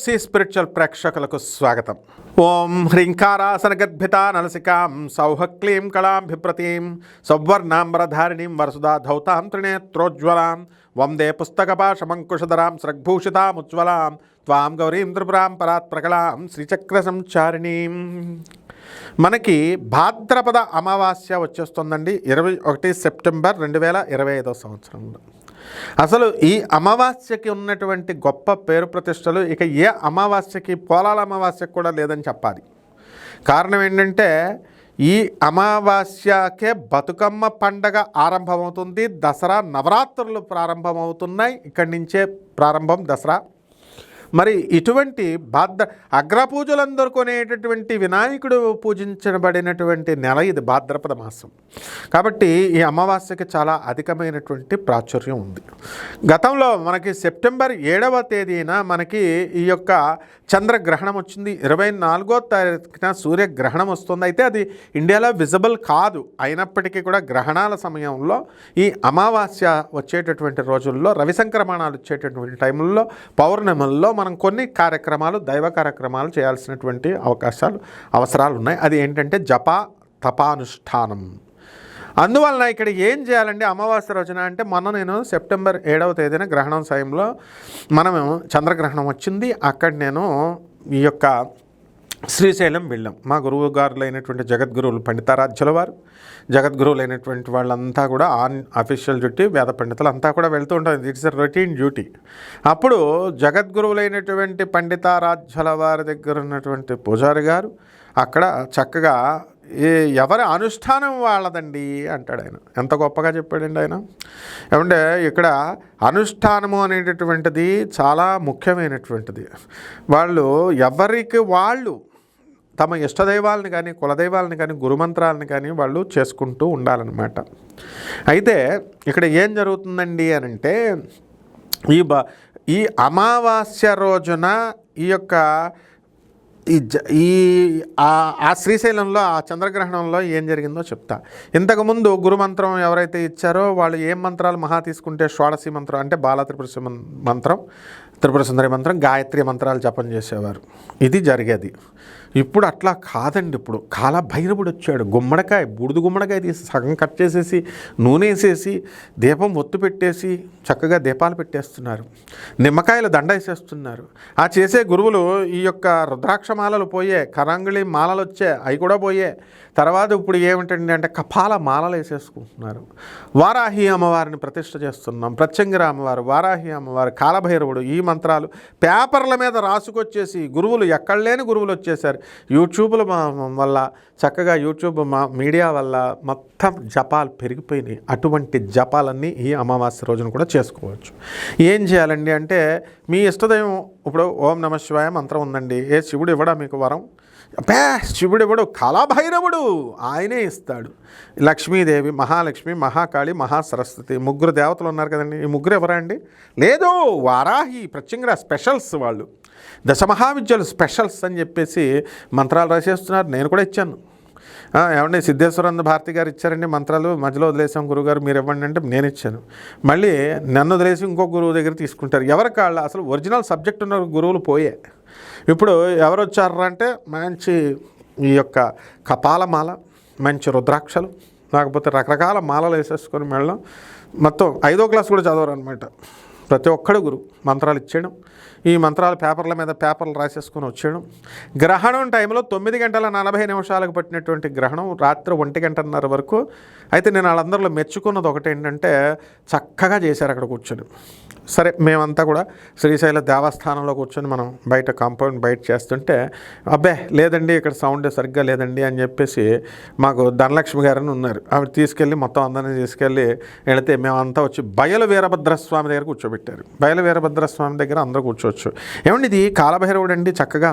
FC spiritual ప్రేక్షకులకు స్వాగతం. ఓం హ్రీంకారాసనగద్భిత నలసికాం సౌహక్లీం కళాంభిప్రతీం సౌవర్ణాంబరధారిణీం వరసుదా ధౌతాం త్రినేత్రోజ్వలాం వందే పుస్తకపాశమంకుశధరాం సృగ్భూషితాముజ్వలాం త్వాం గౌరీం త్రిపురాం పరాత్ప్రకళాం శ్రీచక్ర సంచారిణీం. మనకి భాద్రపద అమావాస్య వచ్చేస్తుందండి ఇరవై ఒకటి సెప్టెంబర్ రెండు వేల ఇరవై ఐదో సంవత్సరంలో. అసలు ఈ అమావాస్యకి ఉన్నటువంటి గొప్ప పేరు ప్రతిష్టలు ఇక ఏ అమావాస్యకి పోలాల అమావాస్యకి కూడా లేదని చెప్పాలి. కారణం ఏంటంటే ఈ అమావాస్యకే బతుకమ్మ పండగ ఆరంభమవుతుంది దసరా నవరాత్రులు ప్రారంభమవుతున్నాయి ఇక్కడి నుంచే ప్రారంభం దసరా. మరి ఇటువంటి భాద్ర అగ్రపూజలందరూ కొనేటటువంటి వినాయకుడు పూజించబడినటువంటి నెల ఇది భాద్రపద మాసం. కాబట్టి ఈ అమావాస్యకి చాలా అధికమైనటువంటి ప్రాచుర్యం ఉంది. గతంలో మనకి సెప్టెంబర్ ఏడవ తేదీన మనకి ఈ యొక్క చంద్రగ్రహణం వచ్చింది. ఇరవై నాలుగో తారీఖున సూర్యగ్రహణం వస్తుంది. అయితే అది ఇండియాలో విజిబుల్ కాదు. అయినప్పటికీ కూడా గ్రహణాల సమయంలో ఈ అమావాస్య వచ్చేటటువంటి రోజుల్లో రవి సంక్రమణాలు వచ్చేటటువంటి టైంలో పౌర్ణముల్లో మనం కొన్ని కార్యక్రమాలు దైవ కార్యక్రమాలు చేయాల్సినటువంటి అవకాశాలు అవసరాలు ఉన్నాయి. అది ఏంటంటే జప తపానుష్ఠానం. అందువలన ఇక్కడ ఏం చేయాలండి అమావాస్య రోజున అంటే మొన్న నేను సెప్టెంబర్ ఏడవ తేదీన గ్రహణం సమయంలో మనము చంద్రగ్రహణం వచ్చింది. అక్కడ నేను ఈ యొక్క శ్రీశైలం వెళ్ళాం. మా గురువు గారులైనటువంటి జగద్గురువులు పండితారాధ్యుల వారు జగద్గురువులైనటువంటి వాళ్ళంతా కూడా ఆన్ అఫీషియల్ డ్యూటీ వేద పండితులు అంతా కూడా వెళ్తూ ఉంటారు. It's a routine duty. అప్పుడు జగద్గురువులైనటువంటి పండితారాధ్యుల వారి దగ్గర ఉన్నటువంటి పూజారి గారు అక్కడ చక్కగా ఎవరి అనుష్ఠానం వాళ్ళదండి? అంటాడు ఆయన. ఎంత గొప్పగా చెప్పాడండి ఆయన. ఏమంటే ఇక్కడ అనుష్ఠానము అనేటటువంటిది చాలా ముఖ్యమైనటువంటిది. వాళ్ళు ఎవరికి వాళ్ళు తమ ఇష్టదైవాలను కానీ కులదైవాలను కానీ గురుమంత్రాలను కానీ వాళ్ళు చేసుకుంటూ ఉండాలన్నమాట. అయితే ఇక్కడ ఏం జరుగుతుందండి అని అంటే ఈ బ ఈ అమావాస్య రోజున ఈ యొక్క ఈ జ ఈ ఆ- శ్రీశైలంలో ఆ చంద్రగ్రహణంలో ఏం జరిగిందో చెప్తా. ఇంతకుముందు గురుమంత్రం ఎవరైతే ఇచ్చారో వాళ్ళు ఏం మంత్రాలు మహా తీసుకుంటే షోడశి మంత్రం అంటే బాలత్రిపురుష మంత్రం త్రిపుర సుందరి మంత్రం గాయత్రి మంత్రాలు జపం చేసేవారు. ఇది జరిగేది. ఇప్పుడు అట్లా కాదండి ఇప్పుడు. కాల భైరవుడు వచ్చాడు. గుమ్మడికాయ బూడిద గుమ్మడికాయ తీసి సగం కట్ చేసేసి నూనె వేసేసి దీపం ఒత్తు పెట్టేసి చక్కగా దీపాలు పెట్టేస్తున్నారు. నిమ్మకాయలు దండ వేసేస్తున్నారు. ఆ చేసే గురువులు ఈ యొక్క రుద్రాక్ష మాలలు పోయే కరాంగిళి మాలలు వచ్చే అవి కూడా పోయే తర్వాత ఇప్పుడు ఏమిటండి అంటే కపాల మాలలు వేసేసుకుంటున్నారు. వారాహి అమ్మవారిని ప్రతిష్ట చేస్తున్నాం. ప్రత్యంగిర అమ్మవారు వారాహి అమ్మవారు కాలభైరవుడు ఈ మంత్రాలు. పేపర్ల మీద రాసుకొచ్చేసి గురువులు ఎక్కడ లేని గురువులు వచ్చేసారు యూట్యూబ్ల వల్ల చక్కగా యూట్యూబ్ మా మీడియా వల్ల మొత్తం జపాలు పెరిగిపోయినాయి. అటువంటి జపాలన్నీ ఈ అమావాస్య రోజున కూడా చేసుకోవచ్చు. ఏం చేయాలండి అంటే మీ ఇష్టదైవం ఇప్పుడు ఓం నమ శివాయ మంత్రం ఉందండి. ఏ శివుడు ఇవ్వడా మీకు వరం? అబ్బా శివుడెవడు ఇవ్వడు కళాభైరవుడు. ఆయనే ఇస్తాడు. లక్ష్మీదేవి మహాలక్ష్మి మహాకాళి మహాసరస్వతి ముగ్గురు దేవతలు ఉన్నారు కదండి. ఈ ముగ్గురు ఎవరా అండి? లేదు వారాహి ప్రత్యంగర స్పెషల్స్ వాళ్ళు. దశమహావిద్యలు స్పెషల్స్ అని చెప్పేసి మంత్రాలు రాసేస్తున్నారు. నేను కూడా ఇచ్చాను. ఏమండి సిద్ధేశ్వరంద భారతి గారు ఇచ్చారండి మంత్రాలు. మధ్యలో వదిలేసాం గురువుగారు మీరు ఇవ్వండి అంటే నేను ఇచ్చాను. మళ్ళీ నన్ను వదిలేసి ఇంకో గురువు దగ్గర తీసుకుంటారు. ఎవరి కాళ్ళ? అసలు ఒరిజినల్ సబ్జెక్ట్ ఉన్న గురువులు పోయే. ఇప్పుడు ఎవరు వచ్చారు అంటే మంచి ఈ యొక్క కపాలమాల మంచి రుద్రాక్షలు లేకపోతే రకరకాల మాలలు వేసేసుకొని వెళ్ళడం మొత్తం ఐదో క్లాస్ కూడా చదవరు అనమాట ప్రతి ఒక్కడు గురు మంత్రాలు ఇచ్చేయడం ఈ మంత్రాలు పేపర్ల మీద పేపర్లు రాసేసుకొని వచ్చేయడం. గ్రహణం టైంలో తొమ్మిది గంటల నలభై నిమిషాలకు పట్టినటువంటి గ్రహణం రాత్రి ఒంటి గంటన్నర వరకు అయితే నేను వాళ్ళందరిలో మెచ్చుకున్నది ఒకటి ఏంటంటే చక్కగా చేశారు అక్కడ కూర్చొని. సరే మేమంతా కూడా శ్రీశైల దేవస్థానంలో కూర్చొని మనం బయట కాంపౌండ్ బయట చేస్తుంటే అబ్బే లేదండి ఇక్కడ సౌండ్ సరిగ్గా లేదండి అని చెప్పేసి మాకు ధనలక్ష్మి గారని ఉన్నారు. ఆవిడ తీసుకెళ్ళి మొత్తం అందరినీ తీసుకెళ్ళి వెళితే మేమంతా వచ్చి బయలు వీరభద్రస్వామి దగ్గర కూర్చోబెట్టారు. బయలు వీరభద్రస్వామి దగ్గర అందరూ కూర్చోవచ్చు. ఏమండి ఇది కాలభైరవుడు అండి చక్కగా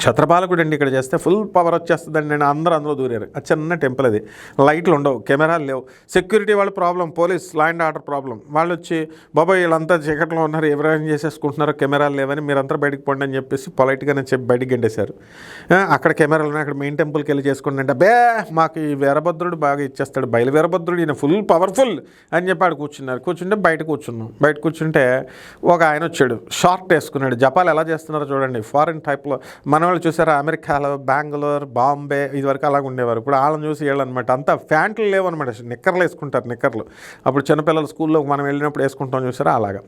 క్షత్రపాలకుడు అండి ఇక్కడ చేస్తే ఫుల్ పవర్ వచ్చేస్తుందండి. నేను అందరూ అందులో దూరారు. ఆ చిన్న టెంపుల్ అది. లైట్లు ఉండవు కెమెరాలు లేవు. సెక్యూరిటీ వాళ్ళ problem police law and order problem వాళ్ళు వచ్చి బాబాయ్ వీళ్ళంతా చీకట్లో ఉన్నారు ఎవరైనా చేసేసుకుంటున్నారు కెమెరాలు లేవని మీరంతా బయటకు పోండి అని చెప్పేసి పొలైట్గానే చెప్పి బయటకు గెండేశారు. అక్కడ కెమెరాలు ఉన్నాయి అక్కడ మెయిన్ టెంపుల్కి వెళ్ళి చేసుకోండి అంటే బే మాకు ఈ వీరభద్రుడు బాగా ఇచ్చేస్తాడు బయలు వీరభద్రుడు ఈయన ఫుల్ పవర్ఫుల్ అని చెప్పి ఆడ కూర్చున్నారు. కూర్చుంటే బయట కూర్చున్నాం. బయట కూర్చుంటే ఒక ఆయన వచ్చాడు షార్ట్ వేసుకున్నాడు. జపాలు ఎలా చేస్తున్నారో చూడండి. ఫారిన్ టైప్లో మన వాళ్ళు చూసారా? అమెరికాలో బెంగళూరు బాంబే ఇదివరకు అలాగ ఉండేవారు. ఇప్పుడు వాళ్ళని చూసి వీళ్ళనమాట అంతా ఫ్యాంట్లు లేవన్నమాట నిక్కర్లు వేసుకుంటారు నిక్కర్లు. అప్పుడు చిన్నపిల్లల స్కూల్లో మనం వెళ్ళినప్పుడు వేసుకుంటాం చూసారా? అలాగా.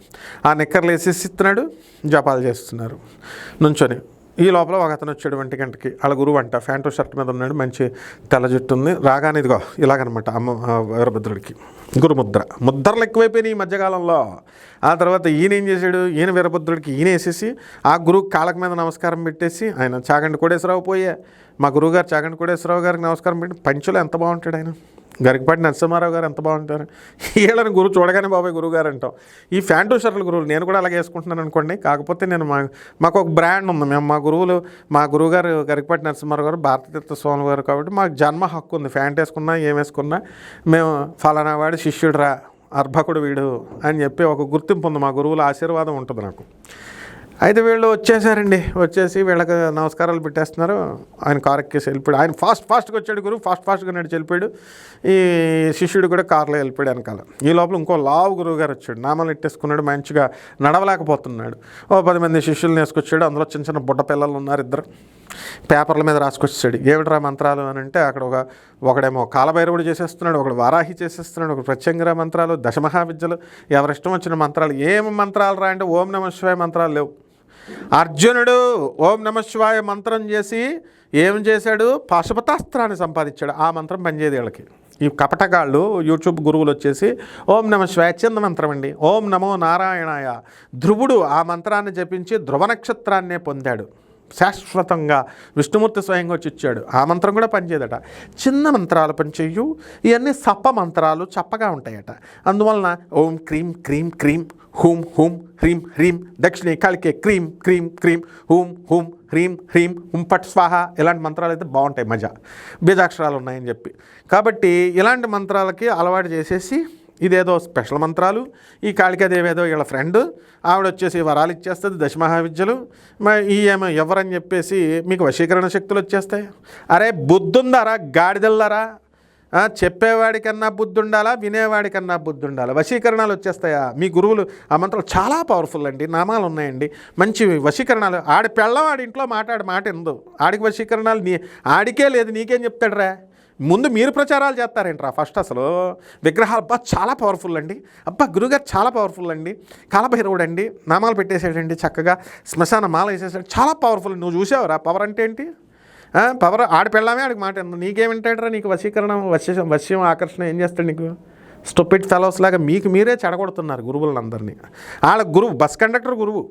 ఆ నిక్కర్లు వేసేసి ఇస్తున్నాడు జపాలు చేస్తున్నారు. నుంచొని. ఈ లోపల ఒక అతను వచ్చాడు ఒంటి గంటకి. వాళ్ళ గురువు అంట ఫ్యాంటో షర్ట్ మీద ఉన్నాడు మంచి తెల్ల జుట్టు ఉంది. రాగానే ఇదిగో ఇలాగనమాట అమ్మ వీరభద్రుడికి. గురుముద్ర. ముద్రలు ఎక్కువైపోయినాయి ఈ మధ్యకాలంలో. ఆ తర్వాత ఈయన ఏం చేశాడు? ఈయన వీరభద్రుడికి ఈయన వేసేసి ఆ గురువు కాళ్ళకు మీద నమస్కారం పెట్టేసి ఆయన చాగండి కోడేశ్వరరావు పోయే. మా గురువుగారు చాగండి కోడేశ్వరరావు గారికి నమస్కారం పెట్టి పంచులో ఎంత బాగుంటాడు ఆయన. గరికపాటి నరసింహారావు గారు ఎంత బాగుంటారు? వీళ్ళని గురువు చూడగానే బాబాయ్ గురువు గారు అంటాం. ఈ ఫ్యాంటో షర్ట్ల గురువులు నేను కూడా అలాగే వేసుకుంటున్నాను అనుకోండి. కాకపోతే నేను మా మాకు ఒక బ్రాండ్ ఉంది. మేము మా గురువులు మా గురువు గారు గరికపాటి నరసింహారావు గారు భారతతీర్థ స్వామి గారు కాబట్టి మాకు జన్మ హక్కు ఉంది. ఫ్యాంట్ వేసుకున్నా ఏం వేసుకున్నా మేము ఫలానా వాడి శిష్యుడురా అర్భకుడు వీడు అని చెప్పి ఒక గుర్తింపు ఉంది. మా గురువుల ఆశీర్వాదం ఉంటుంది నాకు. అయితే వీళ్ళు వచ్చేసారండి. వచ్చేసి వీళ్ళకి నమస్కారాలు పెట్టేస్తున్నారు. ఆయన కార్ ఎక్కేసి వెళ్ళిపోయాడు. ఆయన ఫాస్ట్ ఫాస్ట్గా వచ్చాడు గురువు ఫాస్ట్ ఫాస్ట్గా నడిచి వెళ్ళిపోయాడు. ఈ శిష్యుడు కూడా కార్లో వెళ్ళిపోయాడు వెనకాల. ఈ లోపల ఇంకో లావు గురువు గారు వచ్చాడు. నామాలు ఎట్టేసుకున్నాడు మంచిగా నడవలేకపోతున్నాడు. ఓ పది మంది శిష్యులను వేసుకొచ్చాడు. అందులో చిన్న చిన్న బుడ్డ పిల్లలు ఉన్నారు ఇద్దరు. పేపర్ల మీద రాసుకొచ్చాడు ఏమిట్రా మంత్రాలు అని అంటే అక్కడ ఒక ఒకడేమో కాలభైరవుడు చేసేస్తున్నాడు ఒకడు వారాహి చేసేస్తున్నాడు ఒక ప్రత్యంగర మంత్రాలు దశమహావిద్యలు. ఎవరిష్టం వచ్చిన మంత్రాలు ఏం మంత్రాలు రా అంటే ఓం నమ శివాయ మంత్రాలు లేవు. అర్జునుడు ఓం నమశివాయ మంత్రం చేసి ఏం చేశాడు? పాశుపతాస్త్రాన్ని సంపాదించాడు. ఆ మంత్రం పనిచేయదు వీళ్ళకి. ఈ కపటగాళ్ళు యూట్యూబ్ గురువులు వచ్చేసి ఓం నమ శివాయ మంత్రం అండి. ఓం నమో నారాయణాయ. ధ్రువుడు ఆ మంత్రాన్ని జపించి ధ్రువ నక్షత్రాన్నే పొందాడు. శాశ్వతంగా విష్ణుమూర్తి స్వయంగా వచ్చి ఇచ్చాడు. ఆ మంత్రం కూడా పనిచేయదట. చిన్న మంత్రాలు పనిచేయు ఇవన్నీ సప్ప మంత్రాలు చప్పగా ఉంటాయట. అందువలన ఓం క్రీం క్రీం క్రీం హూం హూం హ్రీం హ్రీం దక్షిణి కలికే క్రీం క్రీం క్రీం హూం హూం హ్రీం హ్రీం హుంపట్ స్వాహ ఇలాంటి మంత్రాలు అయితే బాగుంటాయి మజా. బీజాక్షరాలు ఉన్నాయని చెప్పి. కాబట్టి ఇలాంటి మంత్రాలకి అలవాటు చేసేసి ఇదేదో స్పెషల్ మంత్రాలు ఈ కాళికాదేవి ఏదో వీళ్ళ ఫ్రెండ్ ఆవిడ వచ్చేసి వరాలు ఇచ్చేస్తుంది దశమహావిద్యలు. ఈ ఏమో ఎవరని చెప్పేసి మీకు వశీకరణ శక్తులు వచ్చేస్తాయి? అరే బుద్ధుందారా గాడిదల్లారా? చెప్పేవాడికన్నా బుద్ధి ఉండాలా వినేవాడికన్నా బుద్ధి ఉండాలా వశీకరణాలు వచ్చేస్తాయా? మీ గురువులు ఆ మంత్రాలు చాలా పవర్ఫుల్ అండి నామాలు ఉన్నాయండి. మంచి వశీకరణాలు. ఆడి పెళ్ళం ఆడి ఇంట్లో మాట్లాడి మాట ఎందు ఆడికి వశీకరణాలు నీ ఆడికే లేదు నీకేం చెప్తాడురా ముందు మీరు ప్రచారాలు చేస్తారేంట్రా ఫస్ట్ అసలు? విగ్రహాలు అబ్బా చాలా పవర్ఫుల్ అండి. అబ్బా గురుగారు చాలా పవర్ఫుల్ అండి. కాలభైరవుడు అండి నామాలు పెట్టేసాడండి చక్కగా. శ్మశాన మాల వేసేసాడు చాలా పవర్ఫుల్ నువ్వు చూసావురా? పవర్ అంటే ఏంటి? పవర్ ఆడి పెళ్ళామే ఆడికి మాట నీకేమింటాడరా నీకు వశీకరణం వశ్యం వశ్యం ఆకర్షణ ఏం చేస్తాడు నీకు? స్టొపిట్ ఫెలోస్ లాగా మీకు మీరే చెడగొడుతున్నారు గురువులందరినీ. వాళ్ళ గురువు బస్ కండక్టర్ గురువు.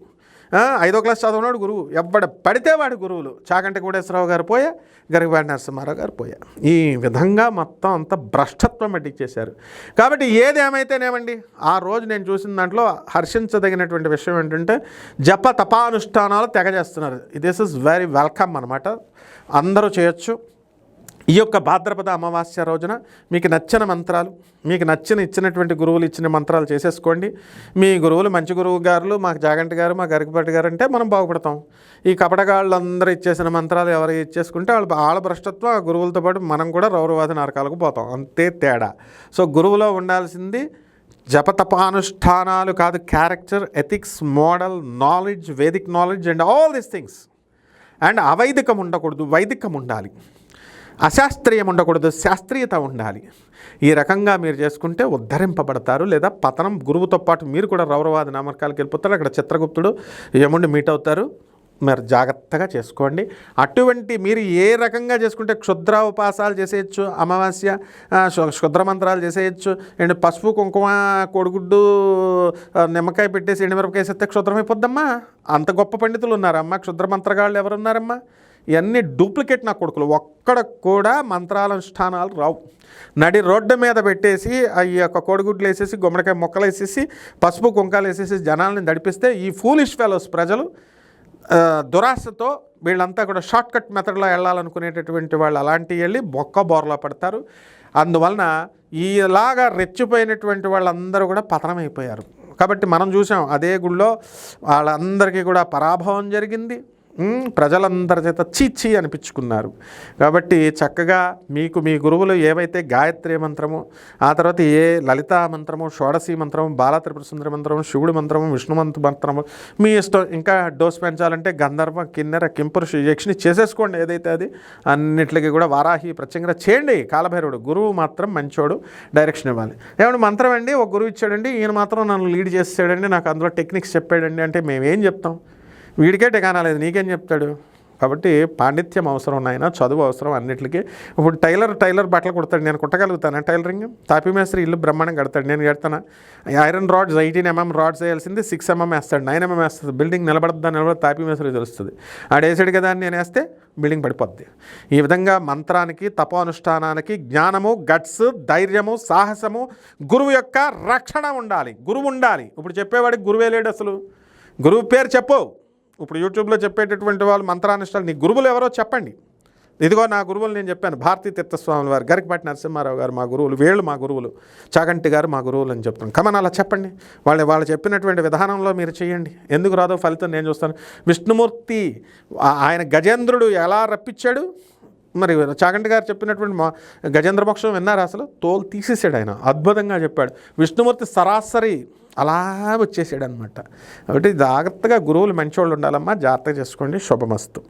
ఐదో క్లాస్ చదవనాడు గురువు. ఎవ్వడ పడితే వాడి గురువులు. చాకంటి కోటేశ్వరరావు గారు పోయా గరికపాటి నరసింహారావు గారు పోయా. ఈ విధంగా మొత్తం అంత భ్రష్టత్వం పట్టించేశారు కాబట్టి ఏది ఏమైతేనేమండి? ఆ రోజు నేను చూసిన దాంట్లో హర్షించదగినటువంటి విషయం ఏంటంటే జప తపానుష్ఠానాలు తెగ చేస్తున్నారు దిస్ ఇస్ వెరీ వెల్కమ్ అనమాట అందరూ చేయొచ్చు. ఈ యొక్క భాద్రపద అమావాస్య రోజున మీకు నచ్చిన మంత్రాలు మీకు నచ్చిన ఇచ్చినటువంటి గురువులు ఇచ్చిన మంత్రాలు చేసేసుకోండి. మీ గురువులు మంచి గురువు గారు మాకు జాగంటి గారు మా గరికపాటి గారు అంటే మనం బాగుపడతాం. ఈ కపటగాళ్ళు అందరూ ఇచ్చేసిన మంత్రాలు ఎవరు ఇచ్చేసుకుంటే వాళ్ళు వాళ్ళ భ్రష్టత్వం ఆ గురువులతో పాటు మనం కూడా రౌరవాది నరకాలకు పోతాం. అంతే తేడా. సో గురువులో ఉండాల్సింది జపతపానుష్ఠానాలు కాదు character ethics model knowledge Vedic knowledge and all these things. And అవైదికం ఉండకూడదు వైదికం ఉండాలి. అశాస్త్రీయం ఉండకూడదు శాస్త్రీయత ఉండాలి. ఈ రకంగా మీరు చేసుకుంటే ఉద్ధరింపబడతారు లేదా పతనం గురువుతో పాటు మీరు కూడా రౌరవాది నామకాలకు వెళ్ళిపోతారు. అక్కడ చిత్రగుప్తుడు యముడిని మీట్ అవుతారు. మీరు జాగ్రత్తగా చేసుకోండి. అటువంటి మీరు ఏ రకంగా చేసుకుంటే క్షుద్ర ఉపాసాలు చేసేయచ్చు అమావాస్య క్షుద్ర మంత్రాలు చేసేయచ్చు అండ్ పసుపు కుంకుమ కోడిగుడ్డు నిమ్మకాయ పెట్టేసి ఎండుమిరపకాయ వేసేస్తే క్షుద్రమైపోద్దమ్మా? అంత గొప్ప పండితులు ఉన్నారమ్మా. క్షుద్ర మంత్రగాళ్ళు ఎవరున్నారమ్మా? ఇవన్నీ డూప్లికేట్ నా కొడుకులు. ఒక్కడ కూడా మంత్రాలనుష్ఠానాలు రావు. నడి రోడ్డు మీద పెట్టేసి ఆ ఈ యొక్క కోడిగుడ్లు వేసేసి గుమ్మడికాయ మొక్కలు వేసేసి పసుపు కుంకాలు వేసేసి జనాల్ని నడిపిస్తే ఈ ఫూలిష్ ఫెలోస్ ప్రజలు దురాశతో వీళ్ళంతా కూడా షార్ట్ కట్ మెథడ్లో వెళ్ళాలనుకునేటటువంటి వాళ్ళు అలాంటివి వెళ్ళి బొక్క బోర్లో పడతారు. అందువలన ఈలాగా రెచ్చిపోయినటువంటి వాళ్ళందరూ కూడా పతనమైపోయారు. కాబట్టి మనం చూసాం అదే గుళ్ళో వాళ్ళందరికీ కూడా పరాభవం జరిగింది. ప్రజలందరి చేత చీచి అనిపించుకున్నారు. కాబట్టి చక్కగా మీకు మీ గురువులు ఏవైతే గాయత్రి మంత్రము ఆ తర్వాత ఏ లలితా మంత్రము షోడశి మంత్రము బాల త్రిపుర సుందరి మంత్రము శివుడి మంత్రము విష్ణుమంత్ మంత్రము మీ ఇష్టం ఇంకా డోస్ పెంచాలంటే గంధర్వ కిన్నెర కింపురుష యక్షిని చేసేసుకోండి ఏదైతే అది. అన్నిటికీ కూడా వారాహి ప్రత్యంగా చేయండి. కాలభైరవుడు గురువు మాత్రం మంచోడు డైరెక్షన్ ఇవ్వాలి. ఏమంటే మంత్రం అండి? ఒక గురువు ఇచ్చాడండి ఈయన మాత్రం నన్ను లీడ్ చేసాడండి నాకు అందులో టెక్నిక్స్ చెప్పాడండి అంటే మేమేం చెప్తాం? వీడికే టెకానా లేదు నీకేం చెప్తాడు? కాబట్టి పాండిత్యం అవసరం నాయన చదువు అవసరం అన్నిటికీ ఇప్పుడు టైలర్ టైలర్ బట్టలు కుడతాడు నేను కుట్టగలుగుతాను టైలరింగ్? తాపీ మేస్త్రి ఇల్లు బ్రహ్మాండం కడతాడు నేను కడతానా? Iron rods eighteen mm rods వేయాల్సింది సిక్స్ ఎంఎం వేస్తాడు నైన్ ఎంఎం వేస్తుంది. బిల్డింగ్ నిలబడద్దా నిలబడ తాపీ మేస్త్రి తెలుస్తుంది. ఆడేసాడు కదా అని నేను వేస్తే బిల్డింగ్ పడిపోద్ది. ఈ విధంగా మంత్రానికి తపోనుష్ఠానానికి జ్ఞానము గట్స్ ధైర్యము సాహసము గురువు యొక్క రక్షణ ఉండాలి. గురువు ఉండాలి. ఇప్పుడు చెప్పేవాడికి గురువే లేడు అసలు. గురువు పేరు చెప్పు. ఇప్పుడు యూట్యూబ్లో చెప్పేటటువంటి వాళ్ళు మంత్రానుష్ఠాలు నీ గురువులు ఎవరో చెప్పండి. ఇదిగో నా గురువులు నేను చెప్పాను భారతీ తీర్థస్వామి వారు గరికపాటి నరసింహారావు గారు మా గురువులు వీళ్ళు మా గురువులు చాగంటి గారు మా గురువులు అని చెప్తాను కమన్ అలా చెప్పండి. వాళ్ళు వాళ్ళు చెప్పినటువంటి విధానంలో మీరు చేయండి. ఎందుకు రాదో ఫలితం నేను చూస్తాను. విష్ణుమూర్తి ఆయన గజేంద్రుడు ఎలా రప్పించాడు? మరి చాగంటి గారు చెప్పినటువంటి మా గజేంద్రమోక్షం విన్నారా అసలు? తోలు తీసేసాడు ఆయన. అద్భుతంగా చెప్పాడు. విష్ణుమూర్తి సరాసరి అలా వచ్చేసాడు అనమాట కాబట్టి జాగ్రత్తగా గురువులు మంచోళ్ళు ఉండాలమ్మా. జాగ్రత్తగా చేసుకోండి. శుభమస్తు.